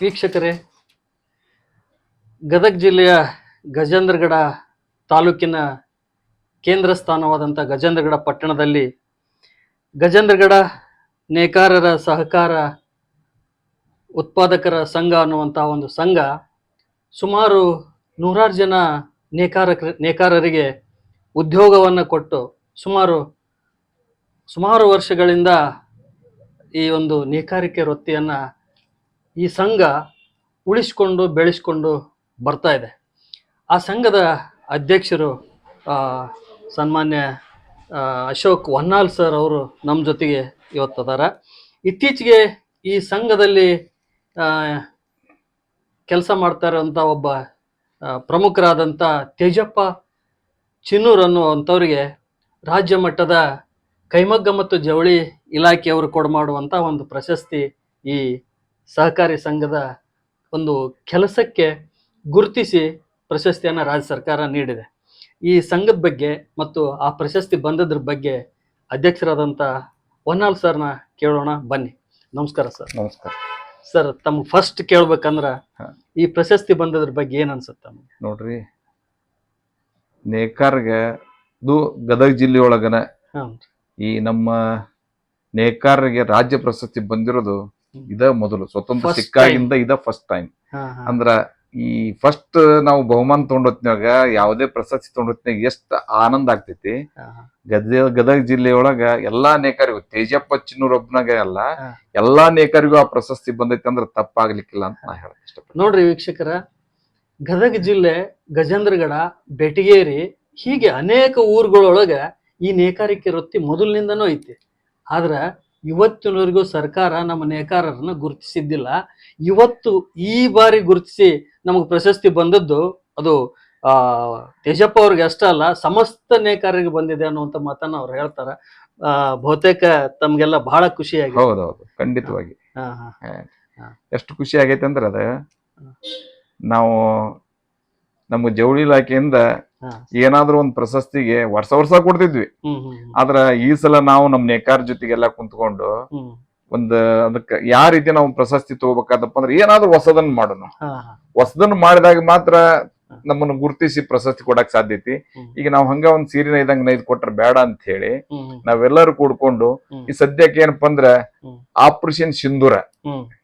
ವೀಕ್ಷಕರೇ, ಗದಗ ಜಿಲ್ಲೆಯ ಗಜೇಂದ್ರಗಡ ತಾಲೂಕಿನ ಕೇಂದ್ರ ಸ್ಥಾನವಾದಂಥ ಗಜೇಂದ್ರಗಡ ಪಟ್ಟಣದಲ್ಲಿ ಗಜೇಂದ್ರಗಡ ನೇಕಾರರ ಸಹಕಾರ ಉತ್ಪಾದಕರ ಸಂಘ ಅನ್ನುವಂಥ ಒಂದು ಸಂಘ ಸುಮಾರು ನೂರಾರು ಜನ ನೇಕಾರ ನೇಕಾರರಿಗೆ ಉದ್ಯೋಗವನ್ನು ಕೊಟ್ಟು ಸುಮಾರು ಸುಮಾರು ವರ್ಷಗಳಿಂದ ಈ ಒಂದು ನೇಕಾರಿಕೆ ವೃತ್ತಿಯನ್ನು ಈ ಸಂಘ ಉಳಿಸ್ಕೊಂಡು ಬೆಳೆಸ್ಕೊಂಡು ಬರ್ತಾ ಇದೆ. ಆ ಸಂಘದ ಅಧ್ಯಕ್ಷರು ಸನ್ಮಾನ್ಯ ಅಶೋಕ್ ವನ್ನಾಲ್ ಸರ್ ಅವರು ನಮ್ಮ ಜೊತೆಗೆ ಇವತ್ತದಾರ ಇತ್ತೀಚೆಗೆ ಈ ಸಂಘದಲ್ಲಿ ಕೆಲಸ ಮಾಡ್ತಾ ಇರೋಂಥ ಒಬ್ಬ ಪ್ರಮುಖರಾದಂಥ ತೇಜಪ್ಪ ಚಿನ್ನೂರ್ ಅನ್ನುವಂಥವ್ರಿಗೆ ರಾಜ್ಯ ಮಟ್ಟದ ಕೈಮಗ್ಗ ಮತ್ತು ಜವಳಿ ಇಲಾಖೆಯವರು ಕೊಡಮಾಡುವಂಥ ಒಂದು ಪ್ರಶಸ್ತಿ ಈ ಸಹಕಾರಿ ಸಂಘದ ಒಂದು ಕೆಲಸಕ್ಕೆ ಗುರುತಿಸಿ ಪ್ರಶಸ್ತಿಯನ್ನು ರಾಜ್ಯ ಸರ್ಕಾರ ನೀಡಿದೆ. ಈ ಸಂಘದ ಬಗ್ಗೆ ಮತ್ತು ಆ ಪ್ರಶಸ್ತಿ ಬಂದದ್ರ ಬಗ್ಗೆ ಅಧ್ಯಕ್ಷರಾದಂಥ ಹೊನ್ನಾಲ್ ಸರ್ನ ಕೇಳೋಣ ಬನ್ನಿ. ನಮಸ್ಕಾರ ಸರ್. ನಮಸ್ಕಾರ. ಸರ್ ತಮ್ಗೆ ಫಸ್ಟ್ ಕೇಳ್ಬೇಕಂದ್ರ. ಈ ಪ್ರಶಸ್ತಿ ಬಂದದ್ರ ಬಗ್ಗೆ ಏನು ಅನ್ಸುತ್ತೆ ನಮಗೆ ನೋಡ್ರಿ ನೇಕಾರ್ಗೆ ಇದು ಗದಗ ಜಿಲ್ಲೆಯೊಳಗನ ಹಾಂ ಈ ನಮ್ಮ ನೇಕಾರರಿಗೆ ರಾಜ್ಯ ಪ್ರಶಸ್ತಿ ಬಂದಿರೋದು. ಇದ ಮೊದಲು ಸ್ವತಂತ್ರ ಸಿಕ್ಕಾಗಿಂದ ಇದ ಫಸ್ಟ್ ಟೈಮ್ ಅಂದ್ರ ಈ ಫಸ್ಟ್ ನಾವು ಬಹುಮಾನ ತಗೊಂಡೊತ್ನಾಗ ಯಾವುದೇ ಪ್ರಶಸ್ತಿ ತಗೊಂಡೊತ್ನಾಗ ಎಷ್ಟ್ ಆನಂದ ಆಗ್ತೈತಿ. ಗದಗ ಗದಗ ಜಿಲ್ಲೆಯೊಳಗ ಎಲ್ಲಾ ನೇಕಾರಿಗೂ ತೇಜಪ್ಪ ಚಿನ್ನೂರ್ ಒಬ್ಬನಾಗ ಅಲ್ಲ ಎಲ್ಲಾ ನೇಕಾರಿಗೂ ಆ ಪ್ರಶಸ್ತಿ ಬಂದೈತಿ ಅಂದ್ರೆ ತಪ್ಪಾಗ್ಲಿಕ್ಕಿಲ್ಲ ಅಂತ ನಾ ಹೇಳಕ್ ಇಷ್ಟಪಡ್ತೀನಿ. ನೋಡ್ರಿ ವೀಕ್ಷಕರ ಗದಗ ಜಿಲ್ಲೆ ಗಜೇಂದ್ರಗಡ ಬೆಟಗೇರಿ ಹೀಗೆ ಅನೇಕ ಊರುಗಳೊಳಗ ಈ ನೇಕಾರಿಕೆ ವೃತ್ತಿ ಮೊದಲಿನಿಂದನೂ ಐತಿ. ಆದ್ರ ಇವತ್ತಿನವರೆಗೂ ಸರ್ಕಾರ ನಮ್ಮ ನೇಕಾರರನ್ನ ಗುರುತಿಸಿದ್ದಿಲ್ಲ. ಇವತ್ತು ಈ ಬಾರಿ ಗುರುತಿಸಿ ನಮಗೆ ಪ್ರಶಸ್ತಿ ಬಂದದ್ದು ಅದು ಆ ತೇಜಪ್ಪ ಅವ್ರಿಗೆ ಅಷ್ಟೇ ಅಲ್ಲ ಸಮಸ್ತ ನೇಕಾರರಿಗೆ ಬಂದಿದೆ ಅನ್ನುವಂಥ ಮಾತನ್ನ ಅವ್ರು ಹೇಳ್ತಾರ. ಬಹುತೇಕ ತಮ್ಗೆಲ್ಲ ಬಹಳ ಖುಷಿಯಾಗಿದೆ ಹೌದೌದು ಖಂಡಿತವಾಗಿ. ಹಾ ಹಾ. ಎಷ್ಟು ಖುಷಿ ಆಗೈತೆ ಅಂದ್ರೆ ಅದ ನಾವು ನಮ್ಮ ಜವಳಿ ಇಲಾಖೆಯಿಂದ. ಏನಾದ್ರೂ ಒಂದು ಪ್ರಶಸ್ತಿಗೆ ವರ್ಷ ವರ್ಷ ಕೊಡ್ತಿದ್ವಿ. ಆದ್ರ ಈ ಸಲ ನಾವು ನಮ್ ನೇಕಾರ ಜೊತೆಗೆಲ್ಲ ಕುಂತ್ಕೊಂಡು ಒಂದ್ ಅದಕ್ಕ ಯಾವ ರೀತಿ ನಾವು ಪ್ರಶಸ್ತಿ ತಗೋಬೇಕಾದಪ್ಪ ಅಂದ್ರೆ ಏನಾದ್ರೂ ಹೊಸದನ್ನ ಮಾಡೋಣ. ಹಾ ಹಾ. ಹೊಸದನ್ನ ಮಾಡಿದಾಗ ಮಾತ್ರ ನಮ್ಮನ್ನು ಗುರುತಿಸಿ ಪ್ರಶಸ್ತಿ ಕೊಡಕ್ ಸಾಧ್ಯತಿ. ಈಗ ನಾವು ಹಂಗ ಒಂದ್ ಸೀರೆ ನೈದಂಗ್ ನೈದ್ ಕೊಟ್ರ ಬೇಡ ಅಂತ ಹೇಳಿ ನಾವೆಲ್ಲರೂ ಕೂಡ್ಕೊಂಡು ಈ ಸದ್ಯಕ್ಕೆ ಏನಪ್ಪಾ ಅಂದ್ರ. ಆಪರೇಷನ್ ಸಿಂಧೂರ.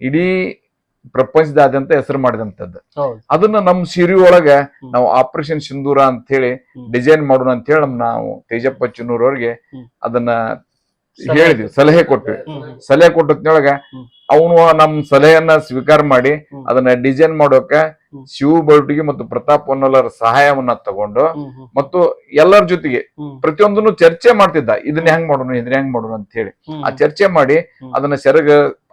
ಇಡೀ ಪ್ರಪಂಚದಾದ್ಯಂತ ಹೆಸರು ಮಾಡಿದಂತದ್ದು ಅದನ್ನ ನಮ್ ಸಿರಿ ಒಳಗೆ ನಾವು ಆಪರೇಷನ್ ಸಿಂಧೂರ ಅಂತ ಹೇಳಿ ಡಿಸೈನ್ ಮಾಡೋಣ ಅಂತ ಹೇಳಿ ನಮ್ ನಾವು ತೇಜಪ್ಪ ಚಿನ್ನೂರ್ ಅವ್ರಿಗೆ ಅದನ್ನ ಹೇಳಿದ್ವಿ ಸಲಹೆ ಕೊಟ್ವಿ. ಸಲಹೆ ಕೊಟ್ಟದ್ನೊಳಗ ಅವನು ನಮ್ ಸಲಹೆಯನ್ನ ಸ್ವೀಕಾರ ಮಾಡಿ ಅದನ್ನ ಡಿಸೈನ್ ಮಾಡೋಕ. ಶಿವ ಬರ್ಟಿಗೆ ಮತ್ತು ಪ್ರತಾಪ್ ಹೊನ್ನೋಲರ ಸಹಾಯವನ್ನ ತಗೊಂಡು ಮತ್ತು ಎಲ್ಲರ ಜೊತೆಗೆ ಪ್ರತಿಯೊಂದನ್ನು ಚರ್ಚೆ ಮಾಡ್ತಿದ್ದ ಇದನ್ನ ಹೆಂಗ್ ಮಾಡೋಣ ಇದನ್ನ ಹೆಂಗ್ ಮಾಡೋಣ ಅಂತ ಹೇಳಿ. ಆ ಚರ್ಚೆ ಮಾಡಿ ಅದನ್ನ ಸೆರಗ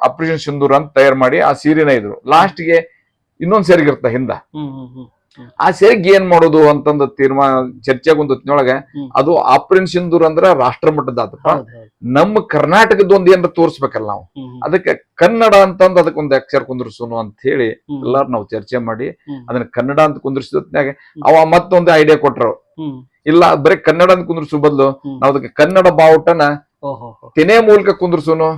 ಆಪರೇಷನ್ ಸಿಂಧೂರ್ ಅಂತ ತಯಾರು ಮಾಡಿ ಆ ಸೀರೆನ ಇದ್ರು. ಲಾಸ್ಟ್ಗೆ ಇನ್ನೊಂದ್ ಸೆರಗಿರ್ತ ಹಿಂದ. ಆ ಸೇರಿಗೆ ಏನ್ ಮಾಡೋದು ಅಂತಂದ ತೀರ್ಮಾನ ಚರ್ಚೆಗೊಂದೊತ್ತಿನೊಳಗ. ಅದು ಆಪರೇಷನ್ ಸಿಂಧೂರ್ ಅಂದ್ರ ರಾಷ್ಟ್ರ ಮಟ್ಟದ. ನಮ್ಮ ಕರ್ನಾಟಕದ ಒಂದ್ ಏನಾರ ತೋರ್ಸ್ಬೇಕಲ್ಲ ನಾವು. ಅದಕ್ಕೆ ಕನ್ನಡ ಅಂತಂದ್ ಅದಕ್ಕೆ ಒಂದ್ ಅಕ್ಷರ ಕುಂದ್ರಸೋನು ಅಂತ ಹೇಳಿ ಎಲ್ಲಾರು ನಾವು ಚರ್ಚೆ ಮಾಡಿ ಅದನ್ನ ಕನ್ನಡ ಅಂತ ಕುಂದ್ರಿಸಿದ್ನಾಗ ಅವ ಮತ್ತೊಂದು ಐಡಿಯಾ ಕೊಟ್ರು. ಇಲ್ಲ ಬರೀ ಕನ್ನಡ ಅಂತ ಕುಂದ್ರಿಸೋ ಬದಲು ನಾವು ಅದಕ್ಕೆ ಕನ್ನಡ ಬಾವುಟನ. ತೆನೆ ಮೂಲಕ ಕುಂದ್ರಸೋನು.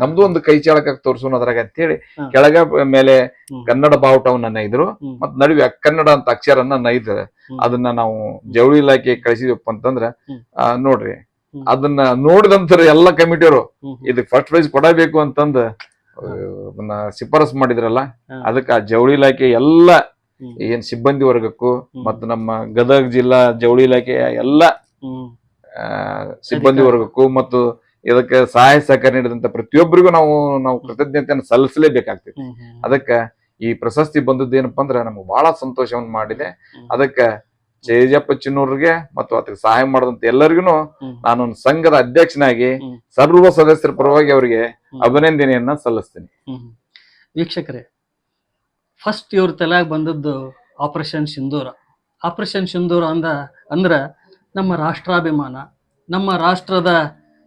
ನಮ್ದು ಒಂದು ಕೈ ಚಾಳಕ ತೋರಿಸೋನು ಅದ್ರಾಗ ಅಂತ ಹೇಳಿ. ಕೆಳಗ ಮೇಲೆ ಕನ್ನಡ ಬಾವುಟವನ್ನ ನೈದ್ರು ಇದ್ರು ಮತ್ ನಡುವೆ ಕನ್ನಡ ಅಂತ ಅಕ್ಷರನ್ನ ನೈದ್ರ. ಅದನ್ನ ನಾವು ಜವಳಿ ಇಲಾಖೆ ಕಳಿಸಿದ್ವಪ್ಪ ಅಂತಂದ್ರ ನೋಡ್ರಿ ಅದನ್ನ ನೋಡಿದಂತರ ಎಲ್ಲ ಕಮಿಟಿಯವರು. ಇದಕ್ ಫಸ್ಟ್ ಪ್ರೈಸ್ ಕೊಡಬೇಕು ಅಂತಂದ ಅದನ್ನ ಶಿಫಾರಸ್ ಮಾಡಿದ್ರಲ್ಲ. ಅದಕ್ಕೆ ಆ ಜವಳಿ ಇಲಾಖೆ ಎಲ್ಲ. ಏನ್ ಸಿಬ್ಬಂದಿ ವರ್ಗಕ್ಕೂ ಮತ್ತ ನಮ್ಮ ಗದಗ ಜಿಲ್ಲಾ ಜವಳಿ ಇಲಾಖೆಯ ಎಲ್ಲ ಸಿಬ್ಬಂದಿ ವರ್ಗಕ್ಕೂ ಮತ್ತು ಇದಕ್ಕೆ ಸಹಾಯ ಸಹಕಾರ ನೀಡಿದಂತ ಪ್ರತಿಯೊಬ್ಬರಿಗೂ ನಾವು ನಾವು ಕೃತಜ್ಞತೆಯನ್ನು ಸಲ್ಲಿಸಲೇಬೇಕಾಗ್ತೈತಿ ಅದಕ್ಕೆ ಈ ಪ್ರಶಸ್ತಿ ಬಂದದ್ದು ಏನಪ್ಪಾ ಅಂದ್ರೆ ನಮ್ಗೆ ಬಹಳ ಸಂತೋಷವನ್ನು ಮಾಡಿದೆ. ಅದಕ್ಕೆ ಜಯಜಪ್ಪ ಚಿನ್ನೂರ್ಗೆ ಮತ್ತು ಅದಕ್ಕೆ ಸಹಾಯ ಮಾಡಿದಂತ ಎಲ್ಲರಿಗೂ. ನಾನು ಸಂಘದ ಅಧ್ಯಕ್ಷನಾಗಿ ಸರ್ವ ಸದಸ್ಯರ ಪರವಾಗಿ ಅವರಿಗೆ ಅಭಿನಂದನೆಯನ್ನ ಸಲ್ಲಿಸ್ತೀನಿ. ವೀಕ್ಷಕರೇ ಫಸ್ಟ್ ಇವ್ರ ತಲೆಯಾಗ ಬಂದದ್ದು ಆಪರೇಷನ್ ಸಿಂಧೂರ ಆಪರೇಷನ್ ಸಿಂಧೂರ ಅಂದ ಅಂದ್ರ ನಮ್ಮ ರಾಷ್ಟ್ರಾಭಿಮಾನ ನಮ್ಮ ರಾಷ್ಟ್ರದ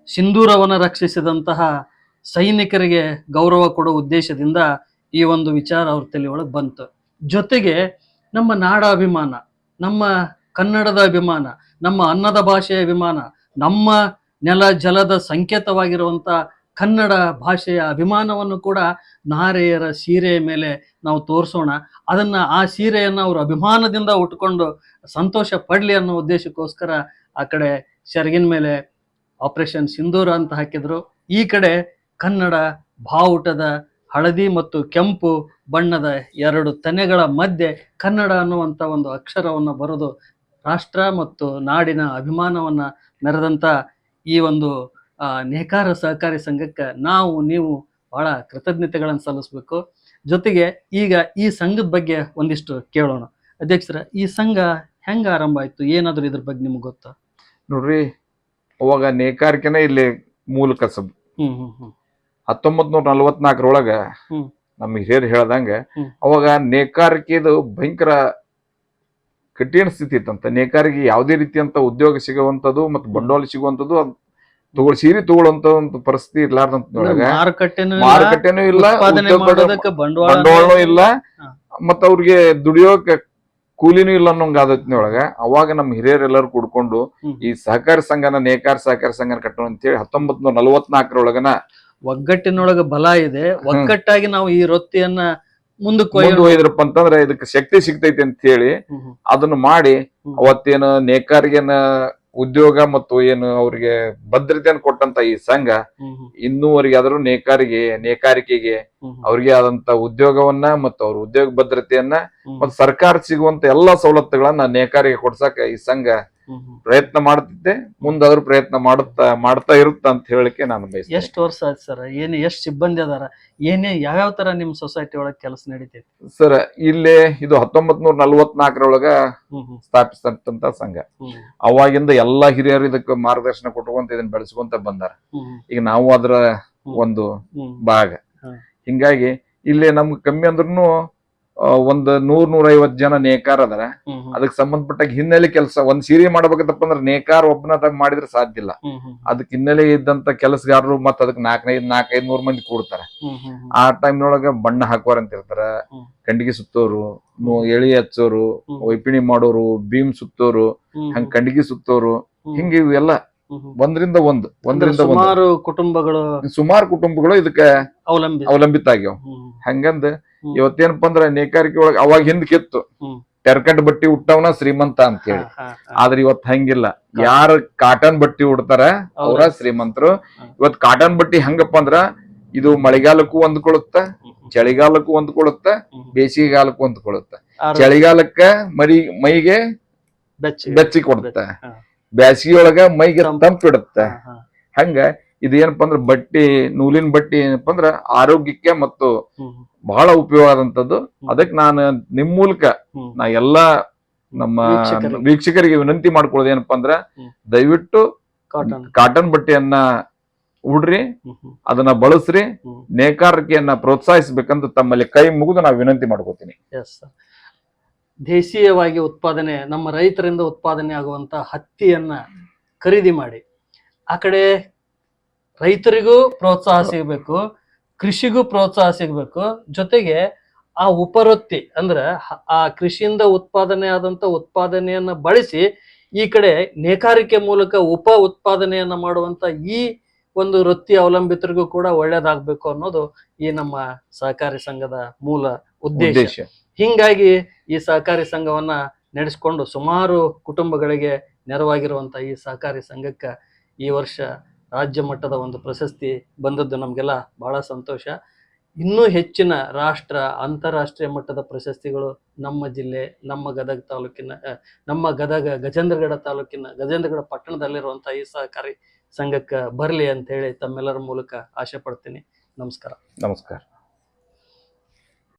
ಸಿಂಧೂರವನ್ನು ರಕ್ಷಿಸಿದಂತಹ ಸೈನಿಕರಿಗೆ ಗೌರವ ಕೊಡೋ ಉದ್ದೇಶದಿಂದ ಈ ಒಂದು ವಿಚಾರ ಅವ್ರ ತಲೆಯೊಳಗೆ ಬಂತು. ಜೊತೆಗೆ ನಮ್ಮ ನಾಡ ಅಭಿಮಾನ ನಮ್ಮ ಕನ್ನಡದ ಅಭಿಮಾನ, ನಮ್ಮ ಅನ್ನದ ಭಾಷೆಯ ಅಭಿಮಾನ, ನಮ್ಮ ನೆಲ ಜಲದ ಸಂಕೇತವಾಗಿರುವಂಥ ಕನ್ನಡ ಭಾಷೆಯ ಅಭಿಮಾನವನ್ನು ಕೂಡ ನಾರೆಯರ ಸೀರೆಯ ಮೇಲೆ ನಾವು ತೋರಿಸೋಣ. ಅದನ್ನು ಆ ಸೀರೆಯನ್ನು ಅವರು ಅಭಿಮಾನದಿಂದ ಉಟ್ಕೊಂಡು ಸಂತೋಷ ಪಡಲಿ ಅನ್ನೋ ಉದ್ದೇಶಕ್ಕೋಸ್ಕರ ಆ ಕಡೆ ಸೆರಗಿನ ಮೇಲೆ ಆಪರೇಷನ್ ಸಿಂಧೂರ ಅಂತ ಹಾಕಿದ್ರು. ಈ ಕಡೆ ಕನ್ನಡ ಬಾವುಟದ ಹಳದಿ ಮತ್ತು ಕೆಂಪು ಬಣ್ಣದ ಎರಡು ತನೆಗಳ ಮಧ್ಯೆ ಕನ್ನಡ ಅನ್ನುವಂಥ ಒಂದು ಅಕ್ಷರವನ್ನು ಬರೆದು ರಾಷ್ಟ್ರ ಮತ್ತು ನಾಡಿನ ಅಭಿಮಾನವನ್ನ ಮೆರೆದಂತ ಈ ಒಂದು ನೇಕಾರ ಸಹಕಾರಿ ಸಂಘಕ್ಕೆ ನಾವು, ನೀವು ಬಹಳ ಕೃತಜ್ಞತೆಗಳನ್ನು ಸಲ್ಲಿಸ್ಬೇಕು. ಜೊತೆಗೆ ಈಗ ಈ ಸಂಘದ ಬಗ್ಗೆ ಒಂದಿಷ್ಟು ಕೇಳೋಣ. ಅಧ್ಯಕ್ಷರ, ಈ ಸಂಘ ಹೆಂಗ ಆರಂಭ ಆಯ್ತು? ಏನಾದರೂ ಇದ್ರ ಬಗ್ಗೆ ನಿಮ್ಗೆ ಗೊತ್ತಾ? ನೋಡ್ರಿ ಅವಾಗ ನೇಕಾರಿಕೆನೆ ಇಲ್ಲಿ ಮೂಲ ಕಸಬ್. ಹತ್ತೊಂಬತ್ ನೂರ ನಲ್ವತ್ನಾಲ್ಕರೊಳಗ. ನಮ್ಮ ಹಿರಿಯರು ಹೇಳ್ದಂಗ ಅವಾಗ ನೇಕಾರಿಕೆದು ಭಯಂಕರ ಕಠಿಣ ಸ್ಥಿತಿ ಇತ್ತಂತ ನೇಕಾರಿಗೆ ಯಾವುದೇ ರೀತಿಯಂತ ಉದ್ಯೋಗ ಸಿಗುವಂತದ್ದು ಮತ್ತು ಬಂಡವಾಳ ಸಿಗುವಂತದ್ದು ತಗೊಳ್ ಸೀರೆ ತಗೊಳ್ಳುವಂತ ಒಂದು ಪರಿಸ್ಥಿತಿ ಇರ್ಲಾರ್ದಂತ ಮಾರುಕಟ್ಟೆನೂ ಇಲ್ಲ, ಬಂಡವಾಳನೂ ಇಲ್ಲ. ಮತ್ತ ಅವ್ರಿಗೆ ದುಡಿಯೋಕ ಕೂಲಿನೂ ಇಲ್ಲ ಅನ್ನೋಂಗ ಒಳಗೆ ಅವಾಗ ನಮ್ಮ ಹಿರಿಯರೆಲ್ಲರೂ ಕೂಡ್ಕೊಂಡು. ಈ ಸಹಕಾರ ಸಂಘನ ನೇಕಾರ ಸಹಕಾರ ಸಂಘನ ಕಟ್ಟೋಣ ಅಂತೇಳಿ ಹತ್ತೊಂಬತ್ ನೂರ ನಲವತ್ನಾಲ್ಕರೊಳಗನ ಒಗ್ಗಟ್ಟಿನೊಳಗ ಬಲ ಇದೆ ಒಗ್ಗಟ್ಟಾಗಿ ನಾವು ಈ ವೃತ್ತಿಯನ್ನ ಮುಂದಕ್ಕೆ. ಹೋಯ್ದ್ರಪ್ಪ ಅಂತಂದ್ರೆ ಇದಕ್ಕೆ ಶಕ್ತಿ ಸಿಗ್ತೈತಿ ಅಂತ ಹೇಳಿ. ಅದನ್ನ ಮಾಡಿ ಅವತ್ತೇನು ನೇಕಾರಿಗೆನ ಉದ್ಯೋಗ ಮತ್ತು ಏನು ಅವ್ರಿಗೆ ಭದ್ರತೆಯನ್ನು ಕೊಟ್ಟಂತ ಈ ಸಂಘ. ಇನ್ನೂವರೆಗೆ ಆದ್ರೂ ನೇಕಾರಿಗೆ ನೇಕಾರಿಕೆಗೆ. ಅವ್ರಿಗೆ ಆದಂತ ಉದ್ಯೋಗವನ್ನ ಮತ್ತು ಅವ್ರ ಉದ್ಯೋಗ ಭದ್ರತೆಯನ್ನ ಮತ್ತು ಸರ್ಕಾರ ಸಿಗುವಂತ ಎಲ್ಲಾ ಸವಲತ್ತುಗಳನ್ನ ನೇಕಾರಿಗೆ ಕೊಡ್ಸಕ ಈ ಸಂಘ. ಪ್ರಯತ್ನ ಮಾಡುತ್ತಿದ್ದೆ ಮುಂದಾದ್ರೂ ಪ್ರಯತ್ನ ಮಾಡುತ್ತಾ ಮಾಡ್ತಾ ಇರುತ್ತ ಅಂತ ಹೇಳಕ್ಕೆ ನಾನು ಬಯಸ್ತೇನೆ. ಎಷ್ಟು ವರ್ಷ ಆಯ್ತು ಸರ್? ಏನು ಎಷ್ಟು ಸಿಬ್ಬಂದಿ ಅದಾರ? ಏನೇ ಯಾವ್ಯಾವ ತರ ನಿಮ್ ಸೊಸೈಟಿ ಒಳಗೆ ಕೆಲಸ ನಡೀತೈತಿ? ಸರ್ ಇಲ್ಲೇ ಇದು ಹತ್ತೊಂಬತ್ ನೂರ ನಲ್ವತ್ನಾಲ್ಕರೊಳಗ ಸ್ಥಾಪಿಸಿದಂತ ಸಂಘ. ಅವಾಗಿಂದ ಎಲ್ಲಾ ಹಿರಿಯರು ಇದಕ್ಕೆ ಮಾರ್ಗದರ್ಶನ ಕೊಟ್ಕೊಂತ ಇದನ್ನ ಬೆಳೆಸ್ಕೊಂತ ಬಂದಾರ. ಈಗ ನಾವು ಅದರ ಒಂದು ಭಾಗ. ಹಿಂಗಾಗಿ ಇಲ್ಲಿ ನಮ್ಗೆ ಕಮ್ಮಿ ಅಂದ್ರೂ ಒಂದ್ ನೂರ್ ನೂರ ಐವತ್ ಜನ ನೇಕಾರ ಅದಾರ. ಅದಕ್ಕೆ ಸಂಬಂಧಪಟ್ಟ ಹಿನ್ನೆಲೆ ಕೆಲಸ ಒಂದ್ ಸೀರೆ ಮಾಡ್ಬೇಕಂತಪ್ಪ ಅಂದ್ರೆ ನೇಕಾರ ಒಬ್ಬನ ಮಾಡಿದ್ರೆ ಸಾಧ್ಯ ಇಲ್ಲ. ಅದಕ್ಕೆ ಹಿನ್ನೆಲೆ ಇದ್ದಂತ ಕೆಲಸಗಾರರು ಮತ್ ಅದಕ್ಕೆ ನಾಲ್ಕೈದು ನಾಲ್ಕೈದು ನೂರ್ ಮಂದಿ ಕೂಡ್ತಾರ ಆ ಟೈಮ್ ನೊಳಗ ಬಣ್ಣ ಹಾಕೋರ್ ಅಂತ ಇರ್ತಾರ ಕಂಡಿಗೆ ಸುತ್ತೋರು ಎಳಿ ಹಚ್ಚೋರು. ವೈಪಿಣಿ ಮಾಡೋರು ಭೀಮ್ ಸುತ್ತೋರು ಹಂಗ ಕಂಡಿಗೆ ಸುತ್ತೋರು. ಹಿಂಗ ಇವೆಲ್ಲ. ಒಂದ್ರಿಂದ ಒಂದು ಒಂದರಿಂದ ಒಂದ್ರಿಂದ ಒಂದು ಸುಮಾರು ಕುಟುಂಬಗಳು ಸುಮಾರು ಕುಟುಂಬಗಳು ಇದಕ್ಕೆ ಅವಲಂಬಿತ ಆಗ್ಯಾವ ಹಂಗಂದ. ಇವತ್ತೇನಪ್ಪ ಅಂದ್ರ ನೇಕಾರಿಕೆ ಒಳಗ ಅವಾಗ ಹಿಂದ್ ಕಿತ್ತು. ಬಟ್ಟಿ ಉಟ್ಟವನ ಶ್ರೀಮಂತ ಅಂತ ಹೇಳಿ. ಆದ್ರೆ ಇವತ್ ಹಂಗಿಲ್ಲ. ಯಾರ ಕಾಟನ್ ಬಟ್ಟಿ ಉಡ್ತಾರ ಅವ್ರ ಶ್ರೀಮಂತರು. ಇವತ್ ಕಾಟನ್ ಬಟ್ಟಿ ಹೆಂಗಪ್ಪ ಅಂದ್ರ ಇದು ಮಳೆಗಾಲಕ್ಕೂ ಹೊಂದ್ಕೊಳುತ್ತ. ಚಳಿಗಾಲಕ್ಕೂ ಹೊಂದ್ಕೊಳುತ್ತ ಬೇಸಿಗೆ ಬೇಸಿಗೆಗಾಲಕ್ಕೂ ಹೊಂದ್ಕೊಳುತ್ತ. ಚಳಿಗಾಲಕ್ಕ ಮರಿ ಮೈಗೆ. ಬೆಚ್ಚಿ. ಕೊಡುತ್ತ. ಬ್ಯಾಸಿಗೆ ಒಳಗ ಮೈಗೆ ತಂಪು. ತಂಪಿಡುತ್ತ. ಹಂಗ ಇದು ಏನಪ್ಪಾ ಅಂದ್ರ ಬಟ್ಟಿ ನೂಲಿನ ಬಟ್ಟಿ ಏನಪ್ಪ ಅಂದ್ರೆ ಆರೋಗ್ಯಕ್ಕೆ ಮತ್ತು. ಬಹಳ ಉಪಯೋಗ ಆದಂತದ್ದು ಅದಕ್ಕೆ ನಾನು ನಿಮ್ ಮೂಲಕ. ನಾ ಎಲ್ಲಾ ನಮ್ಮ ವೀಕ್ಷಕರಿಗೆ. ವಿನಂತಿ ಮಾಡ್ಕೊಳ್ಳೋದು ಏನಪ್ಪಾ ಅಂದ್ರೆ ದಯವಿಟ್ಟು ಕಾಟನ್ ಬಟ್ಟೆಯನ್ನ ಉಡ್ರಿ. ಅದನ್ನ ಬಳಸ್ರಿ. ನೇಕಾರಿಕೆಯನ್ನ ಪ್ರೋತ್ಸಾಹಿಸಬೇಕಂತ ತಮ್ಮಲ್ಲಿ ಕೈ ಮುಗಿದು ನಾ ವಿನಂತಿ ಮಾಡ್ಕೋತೀನಿ ದೇಶೀಯವಾಗಿ ಉತ್ಪಾದನೆ ನಮ್ಮ ರೈತರಿಂದ ಉತ್ಪಾದನೆ ಆಗುವಂತ ಹತ್ತಿಯನ್ನ ಖರೀದಿ ಮಾಡಿ ಆ ಕಡೆ ರೈತರಿಗೂ ಪ್ರೋತ್ಸಾಹ ಸಿಗಬೇಕು ಕೃಷಿಗೂ ಪ್ರೋತ್ಸಾಹ ಸಿಗಬೇಕು. ಜೊತೆಗೆ ಆ ಉಪವೃತ್ತಿ ಅಂದ್ರೆ ಆ ಕೃಷಿಯಿಂದ ಉತ್ಪಾದನೆ ಆದಂತ ಉತ್ಪಾದನೆಯನ್ನ ಬಳಸಿ ಈ ಕಡೆ ನೇಕಾರಿಕೆ ಮೂಲಕ ಉಪ ಉತ್ಪಾದನೆಯನ್ನ ಮಾಡುವಂತ ಈ ಒಂದು ವೃತ್ತಿ ಅವಲಂಬಿತರಿಗೂ ಕೂಡ ಒಳ್ಳೇದಾಗ್ಬೇಕು ಅನ್ನೋದು ಈ ನಮ್ಮ ಸಹಕಾರಿ ಸಂಘದ ಮೂಲ ಉದ್ದೇಶ. ಉದ್ದೇಶ. ಹಿಂಗಾಗಿ ಈ ಸಹಕಾರಿ ಸಂಘವನ್ನ ನಡೆಸಿಕೊಂಡು ಸುಮಾರು ಕುಟುಂಬಗಳಿಗೆ ನೆರವಾಗಿರುವಂತ ಈ ಸಹಕಾರಿ ಸಂಘಕ್ಕೆ ಈ ವರ್ಷ ರಾಜ್ಯ ಮಟ್ಟದ ಒಂದು ಪ್ರಶಸ್ತಿ ಬಂದದ್ದು ನಮಗೆಲ್ಲ ಬಹಳ ಸಂತೋಷ. ಇನ್ನೂ ಹೆಚ್ಚಿನ ರಾಷ್ಟ್ರ, ಅಂತಾರಾಷ್ಟ್ರೀಯ ಮಟ್ಟದ ಪ್ರಶಸ್ತಿಗಳು ನಮ್ಮ ಜಿಲ್ಲೆ, ನಮ್ಮ ಗದಗ ತಾಲೂಕಿನ ನಮ್ಮ ಗದಗ ಗಜೇಂದ್ರಗಡ ತಾಲೂಕಿನ ಗಜೇಂದ್ರಗಡ ಪಟ್ಟಣದಲ್ಲಿರುವಂಥ ಈ ಸಹಕಾರಿ ಸಂಘಕ್ಕೆ ಬರಲಿ ಅಂತ ಹೇಳಿ ತಮ್ಮೆಲ್ಲರ ಮೂಲಕ ಆಶೆ ಪಡ್ತೀನಿ. ನಮಸ್ಕಾರ. ನಮಸ್ಕಾರ.